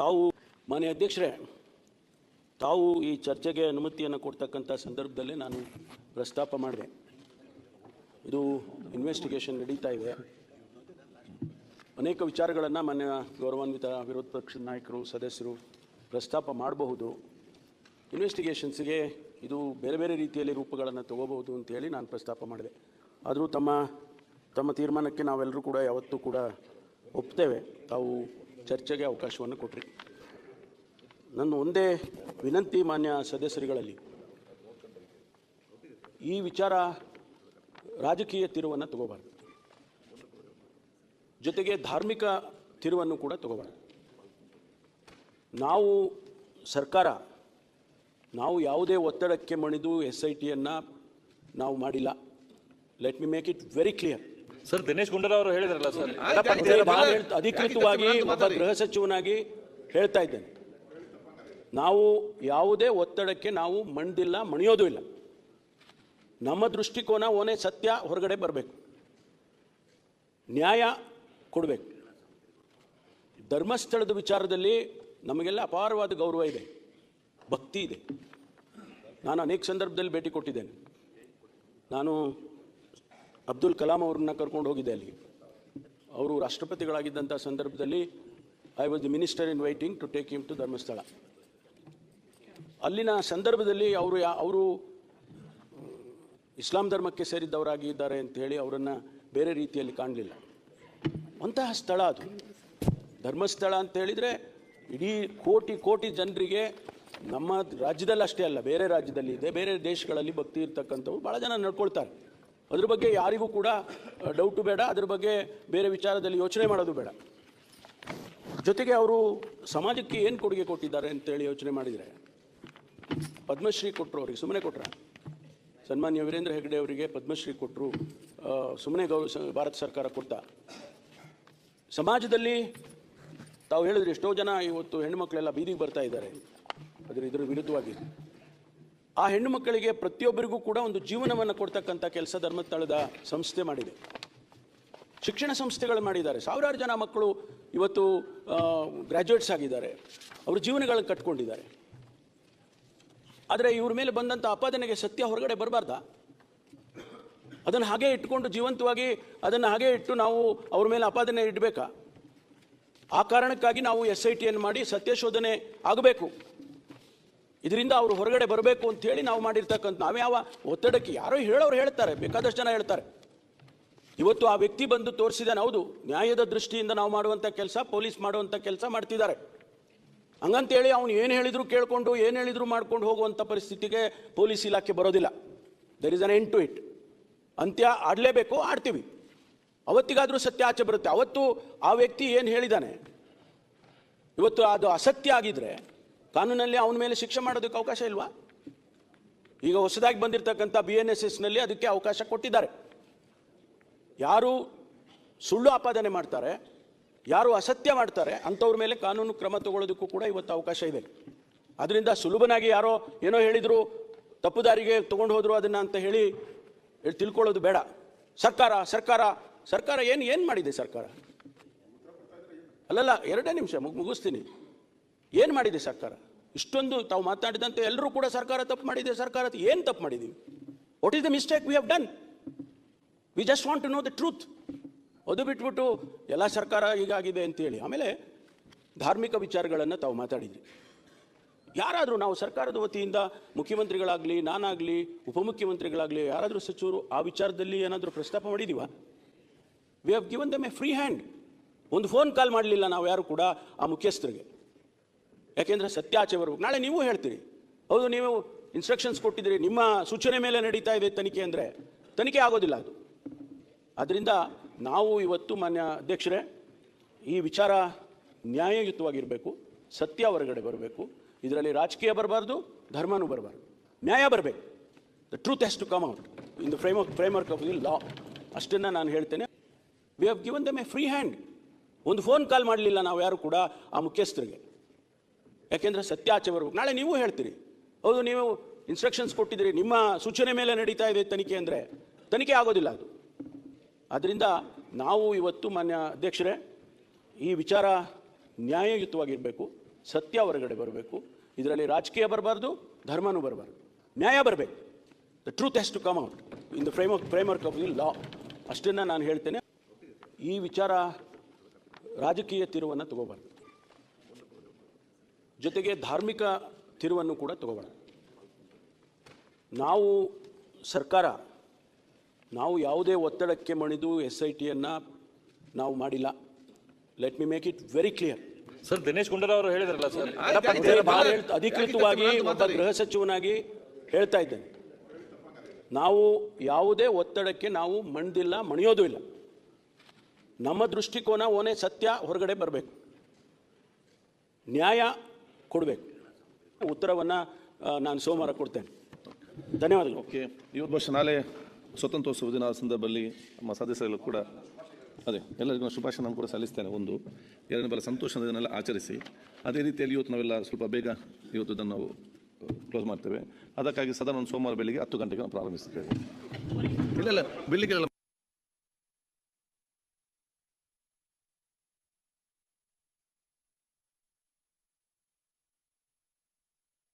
ತಾವು ಮಾನ್ಯ ಅಧ್ಯಕ್ಷರೇ, ತಾವು ಈ ಚರ್ಚೆಗೆ ಅನುಮತಿಯನ್ನು ಕೊಡ್ತಕ್ಕಂಥ ಸಂದರ್ಭದಲ್ಲೇ ನಾನು ಪ್ರಸ್ತಾಪ ಮಾಡಿದೆ. ಇದು ಇನ್ವೆಸ್ಟಿಗೇಷನ್ ನಡೀತಾ ಇದೆ. ಅನೇಕ ವಿಚಾರಗಳನ್ನು ಮಾನ್ಯ ಗೌರವಾನ್ವಿತ ವಿರೋಧ ಪಕ್ಷದ ನಾಯಕರು, ಸದಸ್ಯರು ಪ್ರಸ್ತಾಪ ಮಾಡಬಹುದು. ಇನ್ವೆಸ್ಟಿಗೇಷನ್ಸ್ಗೆ ಇದು ಬೇರೆ ಬೇರೆ ರೀತಿಯಲ್ಲಿ ರೂಪಗಳನ್ನು ತಗೋಬಹುದು ಅಂತೇಳಿ ನಾನು ಪ್ರಸ್ತಾಪ ಮಾಡಿದೆ. ಆದರೂ ತಮ್ಮ ತಮ್ಮ ತೀರ್ಮಾನಕ್ಕೆ ನಾವೆಲ್ಲರೂ ಕೂಡ ಯಾವತ್ತೂ ಕೂಡ ಒಪ್ತೇವೆ. ತಾವು ಚರ್ಚೆಗೆ ಅವಕಾಶವನ್ನು ಕೊಟ್ರಿ. ನನ್ನ ಒಂದೇ ವಿನಂತಿ ಮಾನ್ಯ ಸದಸ್ಯರುಗಳಲ್ಲಿ, ಈ ವಿಚಾರ ರಾಜಕೀಯ ತಿರುವನ್ನು ತಗೋಬಾರ್ದು. ಜೊತೆಗೆ ಧಾರ್ಮಿಕ ತಿರುವನ್ನು ಕೂಡ ತಗೋಬಾರ್ದು. ನಾವು ಸರ್ಕಾರ, ನಾವು ಯಾವುದೇ ಒತ್ತಡಕ್ಕೆ ಮಣಿದು ಎಸ್ ಐ ಟಿಯನ್ನು ನಾವು ಮಾಡಿಲ್ಲ. Let me make it very clear sir Dinesh Gundurao ಅವರು ಹೇಳಿದ್ರಲ್ಲ ಸರ್. ಅಧಿಕೃತವಾಗಿ ಒಬ್ಬ ಗೃಹ ಸಚಿವನಾಗಿ ಹೇಳ್ತಾ ಇದ್ದೇನೆ. ನಾವು ಯಾವುದೇ ಒತ್ತಡಕ್ಕೆ ನಾವು ಮಣ್ದಿಲ್ಲ ಮಣಿಯೋದು ಇಲ್ಲ. ನಮ್ಮ ದೃಷ್ಟಿಕೋನ ಓನೇ ಸತ್ಯ ಹೊರಗಡೆ ಬರಬೇಕು. ನ್ಯಾಯ ಕೊಡಬೇಕು. ಧರ್ಮಸ್ಥಳದ ವಿಚಾರದಲ್ಲಿ ನಮಗೆಲ್ಲ ಅಪಾರವಾದ ಗೌರವ ಇದೆ. ಭಕ್ತಿ ಇದೆ. ನಾನು ಅನೇಕ ಸಂದರ್ಭದಲ್ಲಿ ಭೇಟಿ ಕೊಟ್ಟಿದ್ದೇನೆ. ನಾನು ಅಬ್ದುಲ್ ಕಲಾಂ ಅವ್ರನ್ನ ಕರ್ಕೊಂಡು ಹೋಗಿದ್ದೆ ಅಲ್ಲಿ. ಅವರು ರಾಷ್ಟ್ರಪತಿಗಳಾಗಿದ್ದಂಥ ಸಂದರ್ಭದಲ್ಲಿ I was the minister in waiting to take him to Dharmasthala. ಅಲ್ಲಿನ ಸಂದರ್ಭದಲ್ಲಿ ಅವರು ಯಾ, ಅವರು ಇಸ್ಲಾಂ ಧರ್ಮಕ್ಕೆ ಸೇರಿದ್ದವರಾಗಿದ್ದಾರೆ ಅಂತ ಹೇಳಿ ಅವರನ್ನು ಬೇರೆ ರೀತಿಯಲ್ಲಿ ಕಾಣಲಿಲ್ಲ. ಅಂತಹ ಸ್ಥಳ ಅದು. ಧರ್ಮಸ್ಥಳ ಅಂತ ಹೇಳಿದರೆ ಇಡೀ ಕೋಟಿ ಕೋಟಿ ಜನರಿಗೆ ನಮ್ಮ ರಾಜ್ಯದಲ್ಲಿ ಅಷ್ಟೇ ಅಲ್ಲ, ಬೇರೆ ರಾಜ್ಯದಲ್ಲಿ ಇದೆ, ಬೇರೆ ದೇಶಗಳಲ್ಲಿ ಭಕ್ತಿ ಇರ್ತಕ್ಕಂಥವ್ರು ಭಾಳ ಜನ ನಡ್ಕೊಳ್ತಾರೆ. ಅದ್ರ ಬಗ್ಗೆ ಯಾರಿಗೂ ಕೂಡ ಡೌಟು ಬೇಡ. ಅದ್ರ ಬಗ್ಗೆ ಬೇರೆ ವಿಚಾರದಲ್ಲಿ ಯೋಚನೆ ಮಾಡೋದು ಬೇಡ. ಜೊತೆಗೆ ಅವರು ಸಮಾಜಕ್ಕೆ ಏನು ಕೊಡುಗೆ ಕೊಟ್ಟಿದ್ದಾರೆ ಅಂತೇಳಿ ಯೋಚನೆ ಮಾಡಿದರೆ, ಪದ್ಮಶ್ರೀ ಕೊಟ್ಟರು ಅವರಿಗೆ ಸುಮ್ಮನೆ ಕೊಟ್ರ? ಸನ್ಮಾನ್ಯ ವೀರೇಂದ್ರ ಹೆಗ್ಡೆ ಅವರಿಗೆ ಪದ್ಮಶ್ರೀ ಕೊಟ್ಟರು ಸುಮ್ಮನೆ ಗೌರವ ಭಾರತ ಸರ್ಕಾರ ಕೊಟ್ಟ ಸಮಾಜದಲ್ಲಿ ತಾವು ಹೇಳಿದ್ರೆ ಎಷ್ಟೋ ಜನ ಇವತ್ತು ಹೆಣ್ಮಕ್ಳೆಲ್ಲ ಬೀದಿಗೆ ಬರ್ತಾ ಇದ್ದಾರೆ. ಅದರ ಇದ್ರ ವಿರುದ್ಧವಾಗಿ. ಆ ಹೆಣ್ಣು ಮಕ್ಕಳಿಗೆ ಪ್ರತಿಯೊಬ್ಬರಿಗೂ ಕೂಡ ಒಂದು ಜೀವನವನ್ನು ಕೊಡ್ತಕ್ಕಂಥ ಕೆಲಸ ಧರ್ಮಸ್ಥಳದ ಸಂಸ್ಥೆ ಮಾಡಿದೆ. ಶಿಕ್ಷಣ ಸಂಸ್ಥೆಗಳು ಮಾಡಿದ್ದಾರೆ. ಸಾವಿರಾರು ಜನ ಮಕ್ಕಳು ಇವತ್ತು ಗ್ರ್ಯಾಜುಯೇಟ್ಸ್ ಆಗಿದ್ದಾರೆ. ಅವರು ಜೀವನಗಳನ್ನು ಕಟ್ಕೊಂಡಿದ್ದಾರೆ. ಆದರೆ ಇವ್ರ ಮೇಲೆ ಬಂದಂಥ ಆಪಾದನೆಗೆ ಸತ್ಯ ಹೊರಗಡೆ ಬರಬಾರ್ದಾ? ಅದನ್ನು ಹಾಗೆ ಇಟ್ಕೊಂಡು ಜೀವಂತವಾಗಿ ಅದನ್ನು ಹಾಗೆ ಇಟ್ಟು ನಾವು ಅವ್ರ ಮೇಲೆ ಆಪಾದನೆ ಇಡಬೇಕಾ? ಆ ಕಾರಣಕ್ಕಾಗಿ ನಾವು ಎಸ್ ಐ ಟಿಯನ್ನು ಮಾಡಿ ಸತ್ಯಶೋಧನೆ ಆಗಬೇಕು. ಇದರಿಂದ ಅವರು ಹೊರಗಡೆ ಬರಬೇಕು ಅಂತ ಹೇಳಿ ನಾವು ಮಾಡಿರ್ತಕ್ಕಂಥ ನಾವ್ಯಾವ ಒತ್ತಡಕ್ಕೆ ಯಾರೋ ಹೇಳೋರು ಹೇಳ್ತಾರೆ, ಬೇಕಾದಷ್ಟು ಜನ ಹೇಳ್ತಾರೆ. ಇವತ್ತು ಆ ವ್ಯಕ್ತಿ ಬಂದು ತೋರಿಸಿದಾನೆ, ಹೌದು, ನ್ಯಾಯದ ದೃಷ್ಟಿಯಿಂದ ನಾವು ಮಾಡುವಂಥ ಕೆಲಸ, ಪೊಲೀಸ್ ಮಾಡುವಂಥ ಕೆಲಸ ಮಾಡ್ತಿದ್ದಾರೆ. ಹಂಗಂತೇಳಿ ಅವನು ಏನು ಹೇಳಿದ್ರು ಕೇಳಿಕೊಂಡು, ಏನು ಹೇಳಿದ್ರು ಮಾಡ್ಕೊಂಡು ಹೋಗುವಂಥ ಪರಿಸ್ಥಿತಿಗೆ ಪೊಲೀಸ್ ಇಲಾಖೆ ಬರೋದಿಲ್ಲ. There is an end to it ಅಂತ್ಯ ಆಡಲೇಬೇಕು, ಆಡ್ತೀವಿ. ಅವತ್ತಿಗಾದರೂ ಸತ್ಯ ಆಚೆ ಬರುತ್ತೆ. ಅವತ್ತು ಆ ವ್ಯಕ್ತಿ ಏನು ಹೇಳಿದ್ದಾನೆ ಇವತ್ತು ಅದು ಅಸತ್ಯ ಆಗಿದ್ರೆ ಕಾನೂನಲ್ಲಿ ಅವನ ಮೇಲೆ ಶಿಕ್ಷೆ ಮಾಡೋದಕ್ಕೆ ಅವಕಾಶ ಇಲ್ವಾ? ಈಗ ಹೊಸದಾಗಿ ಬಂದಿರತಕ್ಕಂಥ ಬಿ ಎನ್ ಎಸ್ ಎಸ್ನಲ್ಲಿ ಅದಕ್ಕೆ ಅವಕಾಶ ಕೊಟ್ಟಿದ್ದಾರೆ. ಯಾರು ಸುಳ್ಳು ಆಪಾದನೆ ಮಾಡ್ತಾರೆ, ಯಾರು ಅಸತ್ಯ ಮಾಡ್ತಾರೆ, ಅಂಥವ್ರ ಮೇಲೆ ಕಾನೂನು ಕ್ರಮ ತಗೊಳ್ಳೋದಕ್ಕೂ ಕೂಡ ಇವತ್ತು ಅವಕಾಶ ಇದೆ. ಅದರಿಂದ ಸುಲಭನಾಗಿ ಯಾರೋ ಏನೋ ಹೇಳಿದ್ರು ತಪ್ಪು ದಾರಿಗೆ ತಗೊಂಡು ಹೋದ್ರು ಅದನ್ನು ಅಂತ ಹೇಳಿ ತಿಳ್ಕೊಳ್ಳೋದು ಬೇಡ. ಸರ್ಕಾರ ಸರ್ಕಾರ ಸರ್ಕಾರ ಏನು ಏನು ಮಾಡಿದೆ ಸರ್ಕಾರ? ಅಲ್ಲಲ್ಲ, ಎರಡೇ ನಿಮಿಷ ಮುಗ್, ಮುಗಿಸ್ತೀನಿ. ಏನು ಮಾಡಿದೆ ಸರ್ಕಾರ? ಇಷ್ಟೊಂದು ತಾವು ಮಾತನಾಡಿದಂತೆ ಎಲ್ಲರೂ ಕೂಡ ಸರ್ಕಾರ ತಪ್ಪು ಮಾಡಿದೆ, ಸರ್ಕಾರ ಏನು ತಪ್ಪು ಮಾಡಿದ್ದೀವಿ what is the mistake we have done we just want to know the truth ಅದು ಬಿಟ್ಬಿಟ್ಟು ಎಲ್ಲ ಸರ್ಕಾರ ಹೀಗಾಗಿದೆ ಅಂತೇಳಿ ಆಮೇಲೆ ಧಾರ್ಮಿಕ ವಿಚಾರಗಳನ್ನು ತಾವು ಮಾತಾಡಿದ್ರಿ. ಯಾರಾದರೂ ನಾವು ಸರ್ಕಾರದ ವತಿಯಿಂದ ಮುಖ್ಯಮಂತ್ರಿಗಳಾಗಲಿ, ನಾನಾಗಲಿ, ಉಪಮುಖ್ಯಮಂತ್ರಿಗಳಾಗಲಿ, ಯಾರಾದರೂ ಸಚಿವರು ಆ ವಿಚಾರದಲ್ಲಿ ಏನಾದರೂ ಪ್ರಸ್ತಾಪ ಮಾಡಿದೀವ? We have given them a free hand ಒಂದು ಫೋನ್ ಕಾಲ್ ಮಾಡಲಿಲ್ಲ ನಾವು ಯಾರು ಕೂಡ ಆ ಮುಖ್ಯಸ್ಥರಿಗೆ. ಯಾಕೆಂದರೆ ಸತ್ಯ ಆಚೆ ಬರ್ಬೇಕು. ನಾಳೆ ನೀವು ಹೇಳ್ತೀರಿ. ಹೌದು, ನೀವು ಇನ್ಸ್ಟ್ರಕ್ಷನ್ಸ್ ಕೊಟ್ಟಿದ್ದೀರಿ. ನಿಮ್ಮ ಸೂಚನೆ ಮೇಲೆ ನಡೀತಾ ಇದೆ ತನಿಖೆ ಅಂದರೆ ತನಿಖೆ ಆಗೋದಿಲ್ಲ ಅದು. ಅದರಿಂದ ನಾವು ಇವತ್ತು ಮಾನ್ಯ ಅಧ್ಯಕ್ಷರೇ ಈ ವಿಚಾರ ನ್ಯಾಯಯುತವಾಗಿರಬೇಕು, ಸತ್ಯ ಹೊರಗಡೆ ಬರಬೇಕು. ಇದರಲ್ಲಿ ರಾಜಕೀಯ ಬರಬಾರ್ದು, ಧರ್ಮನೂ ಬರಬಾರ್ದು. ನ್ಯಾಯ ಬರಬೇಕು. The truth has to come out in the framework of the law ಅಷ್ಟನ್ನು ನಾನು ಹೇಳ್ತೇನೆ. We have given the a free hand ಒಂದು ಫೋನ್ ಕಾಲ್ ಮಾಡಲಿಲ್ಲ ನಾವು ಯಾರು ಕೂಡ ಆ ಮುಖ್ಯಸ್ಥರಿಗೆ. ಯಾಕೆಂದರೆ ಸತ್ಯಾಚೆ ಬರ್ಬೇಕು ನಾಳೆ ನೀವು ಹೇಳ್ತೀರಿ. ಹೌದು, ನೀವು ಇನ್ಸ್ಟ್ರಕ್ಷನ್ಸ್ ಕೊಟ್ಟಿದ್ದೀರಿ. ನಿಮ್ಮ ಸೂಚನೆ ಮೇಲೆ ನಡೀತಾ ಇದೆ ತನಿಖೆ ಅಂದರೆ ತನಿಖೆ ಆಗೋದಿಲ್ಲ ಅದು. ಅದರಿಂದ ನಾವು ಇವತ್ತು ಮಾನ್ಯ ಅಧ್ಯಕ್ಷರೇ ಈ ವಿಚಾರ ನ್ಯಾಯಯುತವಾಗಿರಬೇಕು, ಸತ್ಯ ಹೊರಗಡೆ ಬರಬೇಕು. ಇದರಲ್ಲಿ ರಾಜಕೀಯ ಬರಬಾರ್ದು, ಧರ್ಮನೂ ಬರಬಾರ್ದು. ನ್ಯಾಯ ಬರಬೇಕು. The truth has to come out in the frame framework of the law ಅಷ್ಟನ್ನು ನಾನು ಹೇಳ್ತೇನೆ. ಈ ವಿಚಾರ ರಾಜಕೀಯ ತಿರುವನ್ನು ತಗೋಬಾರ್ದು. ಜೊತೆಗೆ ಧಾರ್ಮಿಕ ತಿರುವನ್ನು ಕೂಡ ತಗೋಬೋಣ ನಾವು ಸರ್ಕಾರ ನಾವು ಯಾವುದೇ ಒತ್ತಡಕ್ಕೆ ಮಣಿದು ಎಸ್ ಐ ಟಿಯನ್ನು ನಾವು ಮಾಡಿಲ್ಲ. Let me make it very clear sir Dinesh Gundurao ಅವರು ಹೇಳಿದ್ರಲ್ಲ ಸರ್? ಅಧಿಕೃತವಾಗಿ ಒಬ್ಬ ಗೃಹ ಸಚಿವನಾಗಿ ಹೇಳ್ತಾ ಇದ್ದೇನೆ. ನಾವು ಯಾವುದೇ ಒತ್ತಡಕ್ಕೆ ನಾವು ಮಣ್ದಿಲ್ಲ ಮಣಿಯೋದು ಇಲ್ಲ. ನಮ್ಮ ದೃಷ್ಟಿಕೋನ ಓನೇ ಸತ್ಯ ಹೊರಗಡೆ ಬರಬೇಕು. ನ್ಯಾಯ ಕೊಡಬೇಕು. ಉತ್ತರವನ್ನು ನಾನು ಸೋಮವಾರ ಕೊಡ್ತೇನೆ. ಧನ್ಯವಾದಗಳು. ಓಕೆ ಇವತ್ತು ವರ್ಷ ನಾಳೆ ಸ್ವತಂತ್ರೋತ್ಸವ ದಿನ ಸಂದರ್ಭದಲ್ಲಿ ನಮ್ಮ ಸದಸ್ಯರು ಕೂಡ, ಅದೇ, ಎಲ್ಲರಿಗೂ ಶುಭಾಶಯ ನಾನು ಕೂಡ ಸಲ್ಲಿಸ್ತೇನೆ. ಒಂದು, ಎರಡನೇ ಬಲ ಸಂತೋಷದ ದಿನ ಆಚರಿಸಿ, ಅದೇ ರೀತಿಯಲ್ಲಿ ಇವತ್ತು ನಾವೆಲ್ಲ ಸ್ವಲ್ಪ ಬೇಗ ಇವತ್ತು ಇದನ್ನು ನಾವು ಕ್ಲೋಸ್ ಮಾಡ್ತೇವೆ. ಅದಕ್ಕಾಗಿ ಸದನ ಸೋಮವಾರ ಬೆಳಿಗ್ಗೆ ಹತ್ತು ಗಂಟೆಗೆ ನಾವು ಪ್ರಾರಂಭಿಸ್ತೇವೆ ಇಲ್ಲ ಇಲ್ಲ, ಬೆಳಿಗ್ಗೆ